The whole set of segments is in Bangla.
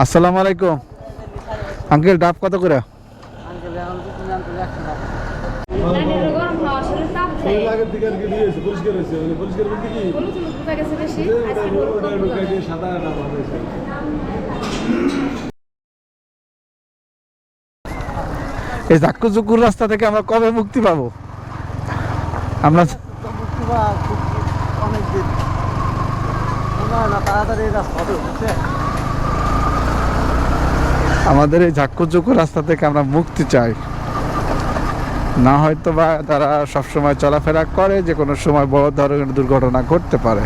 আসসালামু আলাইকুম। আঙ্কেল, ডাব কত করে? এই জাক্কু জুকুর রাস্তা থেকে আমরা কবে মুক্তি পাবো? আমরা তাড়াতাড়ি আমাদের এই ঝাক্কু জুকু রাস্তা থেকে আমরা মুক্তি চাই। না হয়তো বা তারা সবসময় চলাফেরা করে, যে কোনো সময় বড় ধরনের দুর্ঘটনা ঘটতে পারে।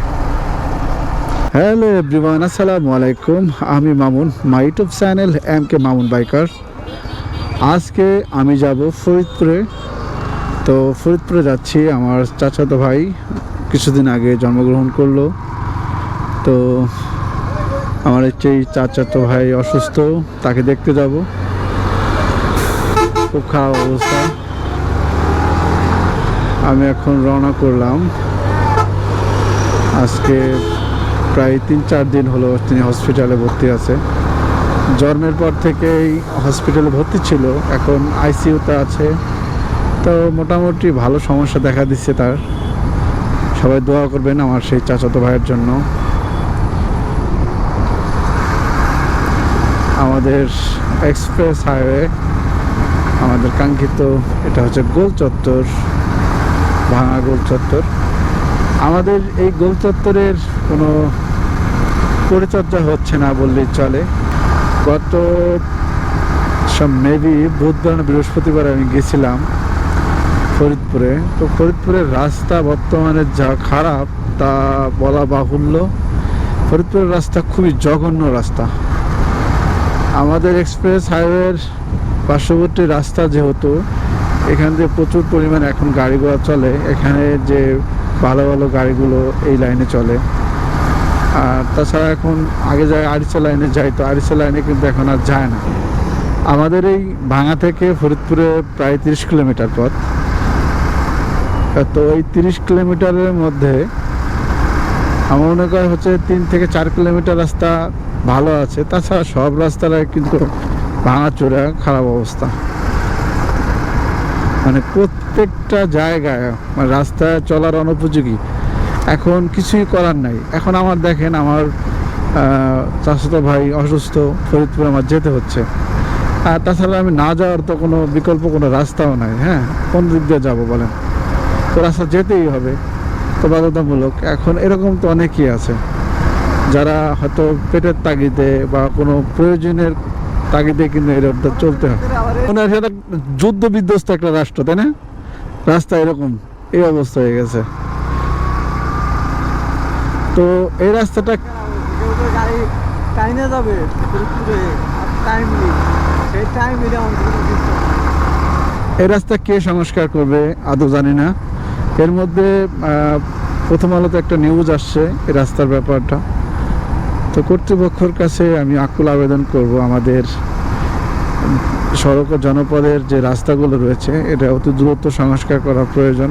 হ্যালো এভরিওয়ান, আসসালামু আলাইকুম। আমি Mamun, my YouTube channel M K Mamun biker. আজকে আমি যাব ফরিদপুরে। তো ফরিদপুরে যাচ্ছি, আমার চাচাতো ভাই কিছুদিন আগে জন্মগ্রহণ করল। তো আমার হচ্ছে এই চাচাতো ভাই অসুস্থ, তাকে দেখতে যাব। খুব খারাপ অবস্থা। আমি এখন রওনা করলাম। আজকে প্রায় তিন চার দিন হলো তিনি হসপিটালে ভর্তি আছে। জন্মের পর থেকেই হসপিটালে ভর্তি ছিল, এখন আইসিইউতে আছে। তো মোটামুটি ভালো সমস্যা দেখা দিচ্ছে তার। সবাই দোয়া করবেন আমার সেই চাচাতো ভাইয়ের জন্য। আমাদের এক্সপ্রেস হাইওয়ে, আমাদের কাঙ্ক্ষিত, এটা হচ্ছে গোল চত্বর, ভাঙা গোল চত্বর। আমাদের এই গোল চত্বরের কোনো পরিচর্যা হচ্ছে না বললেই চলে। গত মেবি বুধবার বৃহস্পতিবার আমি গেছিলাম ফরিদপুরে। তো ফরিদপুরের রাস্তা বর্তমানে যা খারাপ, তা বলা বাহুল্য। ফরিদপুরের রাস্তা খুবই জঘন্য রাস্তা। আমাদের এক্সপ্রেস হাইওয়ের পার্শ্ববর্তী রাস্তা যেহেতু, এখান দিয়ে প্রচুর পরিমাণে এখন গাড়ি চলে। এখানে যে ভালো ভালো গাড়িগুলো এই লাইনে চলে। আর তাছাড়া এখন আগে যায় আরিচা লাইনে যায়, তো আরিচা লাইনে কিন্তু এখন আর যায় না। আমাদের এই ভাঙা থেকে ফরিদপুরে প্রায় তিরিশ কিলোমিটার পথ। তো এই তিরিশ কিলোমিটারের মধ্যে আমার মনে করা হচ্ছে তিন থেকে চার কিলোমিটার রাস্তা ভালো আছে। তাছাড়া সব রাস্তাটাই কিন্তু ভাঙাচোরা খারাপ অবস্থা। মানে প্রত্যেকটা জায়গায় মানে রাস্তায় চলার অনুপযোগী। এখন কিছুই করার নাই। এখন আমার দেখেন আমার আহ, ভাই অসুস্থ ফরিদপুর আমার যেতে হচ্ছে। আর তাছাড়া আমি না যাওয়ার তো কোনো বিকল্প কোনো রাস্তাও নাই হ্যাঁ? কোন দিক দিয়ে যাব বলেন? তো রাস্তা যেতেই হবে। তো বাধ্যতামূলক। এখন এরকম তো অনেকই আছে। যারা হয়তো পেটের তাগিদে বা কোনো প্রয়োজনের তাগিদে কিন্তু এই রোডটা চলতে হয়। মনে সেটা যুদ্ধ বিধ্বস্ত একটা রাষ্ট্র, তাই না? রাস্তা এরকম, এই অবস্থা হয়ে গেছে। তো এই রাস্তাটা। এই রাস্তা কে সংস্কার করবে আদৌ জানি না। এর মধ্যে প্রথম আলোতে একটা নিউজ আসছে এই রাস্তার ব্যাপারটা। তো কর্তৃপক্ষের কাছে আমি আকুল আবেদন করব আমাদের সড়ক ও জনপদের যে রাস্তাগুলো রয়েছে, এটা অতি দ্রুত সংস্কার করা প্রয়োজন।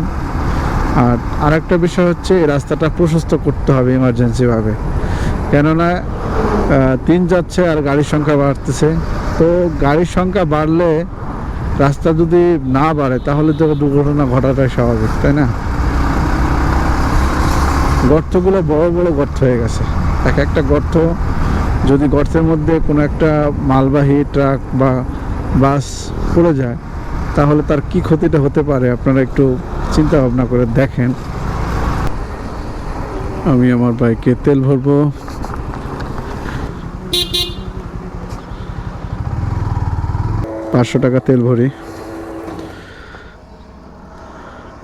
আর আরেকটা বিষয় হচ্ছে, এই রাস্তাটা প্রশস্ত করতে হবে ইমার্জেন্সিভাবে কেননা দিন যাচ্ছে আর গাড়ির সংখ্যা বাড়তেছে। তো গাড়ির সংখ্যা বাড়লে রাস্তা যদি না বাড়ে, তাহলে তো দুর্ঘটনা ঘটাটাই স্বাভাবিক, তাই না? গর্তগুলো বড় বড় গর্ত হয়ে গেছে। এক একটা গর্ত যদি গর্তের মধ্যে কোনো একটা মালবাহী ট্রাক বা বাস পড়ে যায়, তাহলে তার কি ক্ষতিটা হতে পারে আপনারা একটু চিন্তা ভাবনা করে দেখেন। আমি আমার বাইকে তেল ভরবো। পাঁচশো টাকা তেল ভরি।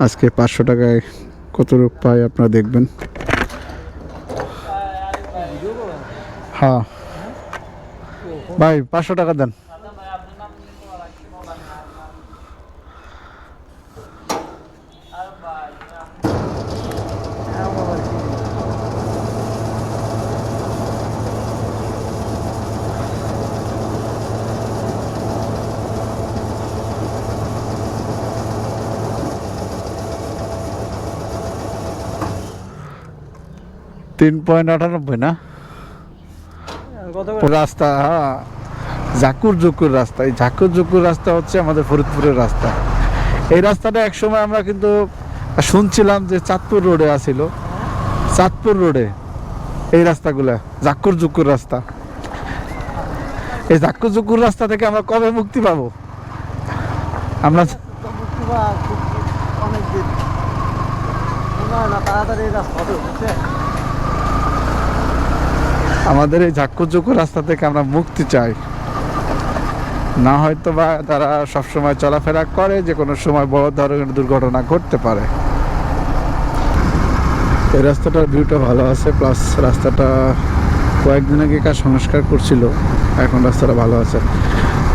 আজকে পাঁচশো টাকায় কত রূপ পাই আপনারা দেখবেন। হ্যাঁ। ভাই পাঁচশো টাকা দেন। তিন পয়েন্ট আটানব্বই না? রাস্তা হ্যাঁ। জাকুর জুকুর রাস্তা। এই জাকুর জুকুর রাস্তা হচ্ছে আমাদের ফরিদপুরের রাস্তা। এই রাস্তাটা একসময় আমরা কিন্তু শুনছিলাম যে চাঁদপুর রোডে আসিল চাঁদপুর রোডে এই রাস্তাগুলা জাকুর জুকুর রাস্তা। এই জাকুর জুকুর রাস্তা থেকে আমরা কবে মুক্তি পাবো? আমরা তাড়াতাড়ি রাস্তা আমাদের এই জুকুর রাস্তা থেকে আমরা মুক্তি চাই। না হয়তো বা তারা সবসময় চলাফেরা করে, যে কোনো সময় বড় ধরনের দুর্ঘটনা ঘটতে পারে। এই রাস্তাটার ভিউটা ভালো আছে প্লাস রাস্তাটা কয়েকদিন আগে কাজ সংস্কার করছিল, এখন রাস্তাটা ভালো আছে।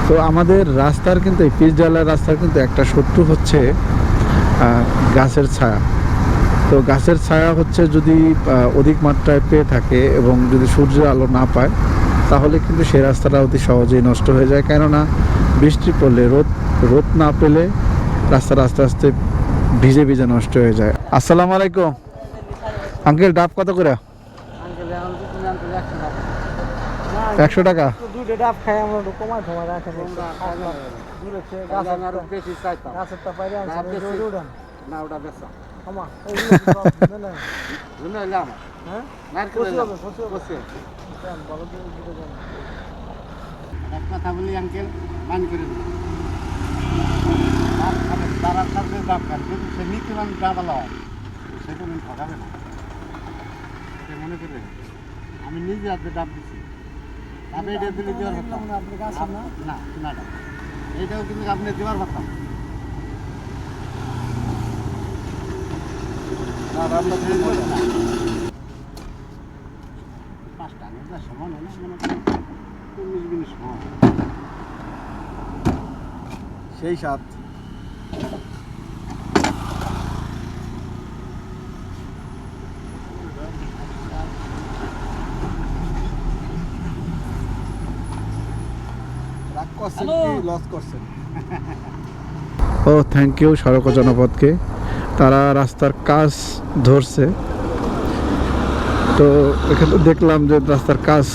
তো আমাদের রাস্তার কিন্তু এই পিচ ডালার রাস্তার কিন্তু একটা শত্রু হচ্ছে গাছের ছায়া। তো গাছের ছায়া হচ্ছে যদি অধিক মাত্রায় পেয়ে থাকে এবং যদি সূর্যের আলো না পায় তাহলে কিন্তু সেই রাস্তাটা অতি সহজেই নষ্ট হয়ে যায়। কেননা বৃষ্টি পড়লে রোদ রোদ না পেলে রাস্তাটা আস্তে আস্তে ভিজে ভিজে নষ্ট হয়ে যায়। আসসালামু আলাইকুম। আঙ্কেল ডাব কত করে? একশো টাকা। না ওটা বেচা। দিবে আমার হ্যাঁ। এক কথা বলি আঙ্কেল মান করে তারার কাছে ডাব খান কিন্তু সে নীতিমান ডাবালা হয় সে আমি ঠকাবে না সে মনে করে আমি নিজে হাতে ডাব দিচ্ছি তবে এটা দিলে দেওয়ার কথা না, আপনি না? এইটাও কিন্তু আপনি দেওয়ার কথা না ডাবটা দিয়ে দেবেন না পাঁচটা সমান হয় না মনে চল্লিশ মিনিট সমান সেই সাত। রাগ করছেন কি? লস করছেন? ও থ্যাংক ইউ সড়ক ও জনপথকে তারা রাস্তার কাজ ধরছে। তো এখানে দেখলাম যে রাস্তার কাজ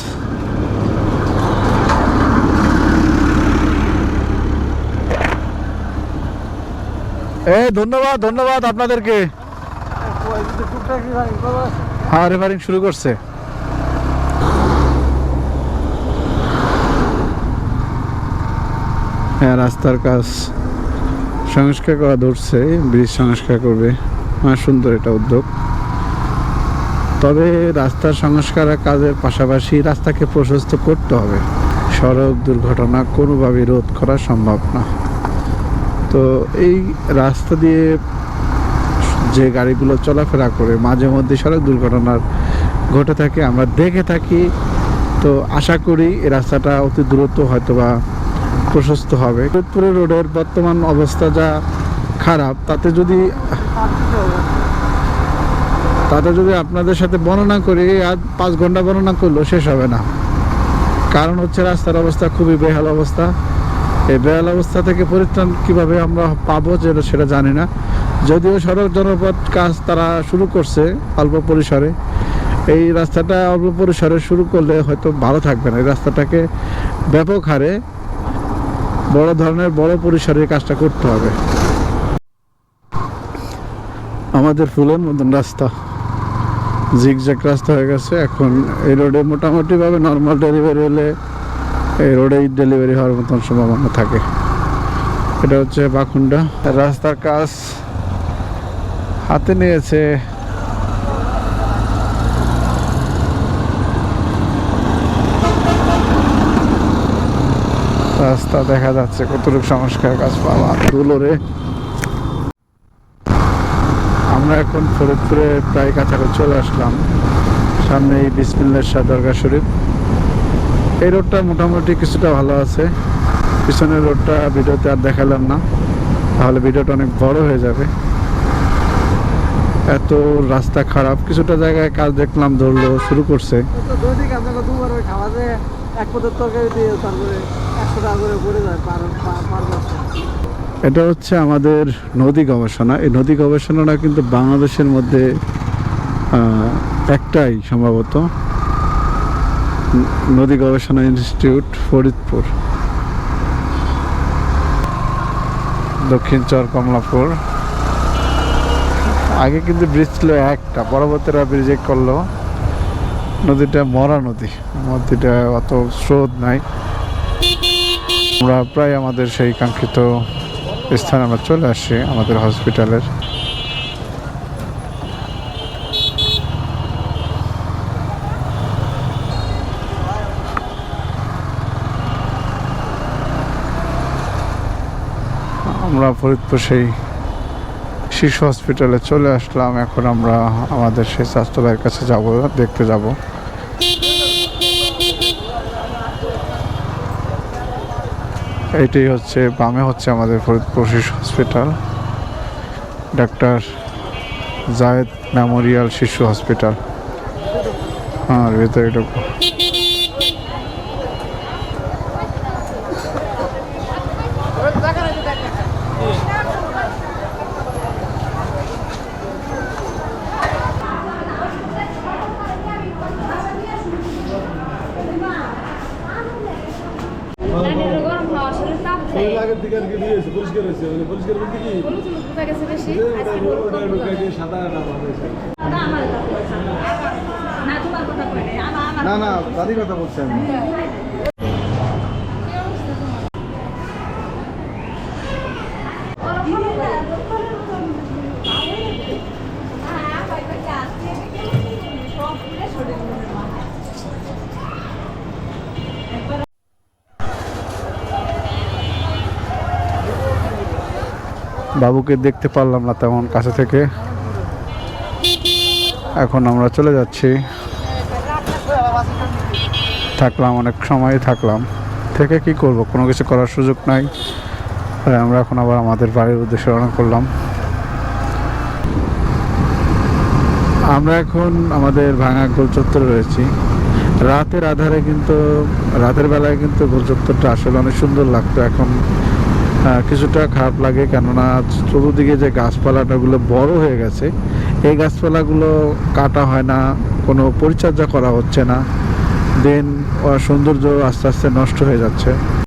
এই ধন্যবাদ ধন্যবাদ আপনাদেরকে। হ্যাঁ রেফারিং শুরু করছে। হ্যাঁ রাস্তার কাজ। সংস্কার করা ধরছে, ব্রিজ সংস্কার করবে। হ্যাঁ সুন্দর এটা উদ্যোগ। তবে রাস্তার সংস্কারের কাজের পাশাপাশি রাস্তাকে প্রশস্ত করতে হবে। সড়ক দুর্ঘটনা কোনোভাবে রোধ করা সম্ভব না। তো এই রাস্তা দিয়ে যে গাড়িগুলো চলাফেরা করে, মাঝে মধ্যে সড়ক দুর্ঘটনার ঘটে থাকে, আমরা দেখে থাকি। তো আশা করি এই রাস্তাটা অতি দ্রুত হয়তো বা প্রশস্ত হবে। ফরিদপুরে রোডের বর্তমান অবস্থা যা খারাপ, তাতে যদি। তাতে যদি আপনাদের সাথে বর্ণনা করি, আর পাঁচ ঘণ্টা বর্ণনা করলেও শেষ হবে না। কারণ হচ্ছে রাস্তার অবস্থা খুবই বেহাল অবস্থা। এই বেহাল অবস্থা থেকে পরিত্রাণ কীভাবে আমরা পাবো যেটা সেটা জানি না। যদিও সড়ক জনপথ কাজ তারা শুরু করছে অল্প পরিসরে। এই রাস্তাটা অল্প পরিসরে শুরু করলে হয়তো ভালো থাকবে না। এই রাস্তাটাকে ব্যাপক হারে বড় ধরনের বড় পরিসরে কাজটা করতে হবে। আমাদের ফুলের মতন রাস্তা। জিগজ্যাগ রাস্তা হয়ে গেছে। এখন এই রোডে মোটামুটিভাবে নর্মাল ডেলিভারি হলে এই রোডেই ডেলিভারি হওয়ার মতন সম্ভাবনা থাকে। এটা হচ্ছে বাখুন্ডা। রাস্তার কাজ হাতে নিয়েছে রাস্তা দেখা যাচ্ছে কতটুকু সংস্কার কাজ পাওয়া ধুলো রে আমরা এখন ফরিদপুরে প্রায় কাছাকাছি চলে আসলাম সামনে এই বিসমিল্লার শাহ দরগা শরীফ। এই রোডটা মোটামুটি কিছুটা ভালো আছে। পিছনের রোডটা ভিডিওতে আর দেখালাম না তাহলে ভিডিওটা অনেক বড় হয়ে যাবে। এত রাস্তা খারাপ কিছুটা জায়গায় কাজ দেখলাম ধরলো শুরু করছে। এটা হচ্ছে আমাদের নদী গবেষণা। এই নদী গবেষণাটা কিন্তু বাংলাদেশের মধ্যে একটাই সম্ভবত। নদী গবেষণা ইনস্টিটিউট ফরিদপুর। দক্ষিণ চর কমলাপুর। আগে কিন্তু ব্রিজ ছিল একটা পরবর্তীরা ব্রিজে করল। নদীটা মরা নদী, নদীটা অত স্রোত নাই। আমরা প্রায় আমাদের সেই কাঙ্ক্ষিত স্থানে আমরা চলে আসি, আমাদের হসপিটালের আমরা ফরিদপুর সেই শিশু হসপিটালে চলে আসলাম। এখন আমরা আমাদের সেই স্বাস্থ্য ভাইয়ের কাছে যাব, দেখতে যাব। এইটাই হচ্ছে, বামে হচ্ছে আমাদের ফরিদপুর শিশু হসপিটাল ডাক্তার জায়েদ মেমোরিয়াল শিশু হসপিটাল আর ভেতরে ঢুকবো আর কি পরিষ্কার হয়েছে মানে পরিষ্কার বলতে কি? না না গেছে কথা বলছি ওটা আজকে ওটা হলুদ কম ঢুকাই হলো। দিয়ে সাদা ডাবা হয়েছে না, আমার কথা বলছি না। না, তোমার কথা কই নাই। আমার- আমার না কথা না বলছি। দাদি কথা বলছি আমি বাবুকে দেখতে পারলাম না তেমন কাছে থেকে। এখন আমরা চলে যাচ্ছি। থাকলাম, অনেক সময় থাকলাম। থেকে কি করব? কোনো কিছু করার সুযোগ নাই। আমরা এখন আবার আমাদের বাড়ির উদ্দেশ্যে রওনা করলাম। আমরা এখন আমাদের ভাঙা গোল চত্বরে রয়েছি। রাতের আধারে কিন্তু, রাতের বেলায় কিন্তু গোল চত্বরটা আসলে অনেক সুন্দর লাগতো। এখন কিছুটা খারাপ লাগে কেননা চতুর্দিকে যে গাছপালাটাগুলো বড় হয়ে গেছে, এই গাছপালাগুলো কাটা হয় না, কোনো পরিচর্যা করা হচ্ছে না, দেন সৌন্দর্য আস্তে আস্তে নষ্ট হয়ে যাচ্ছে।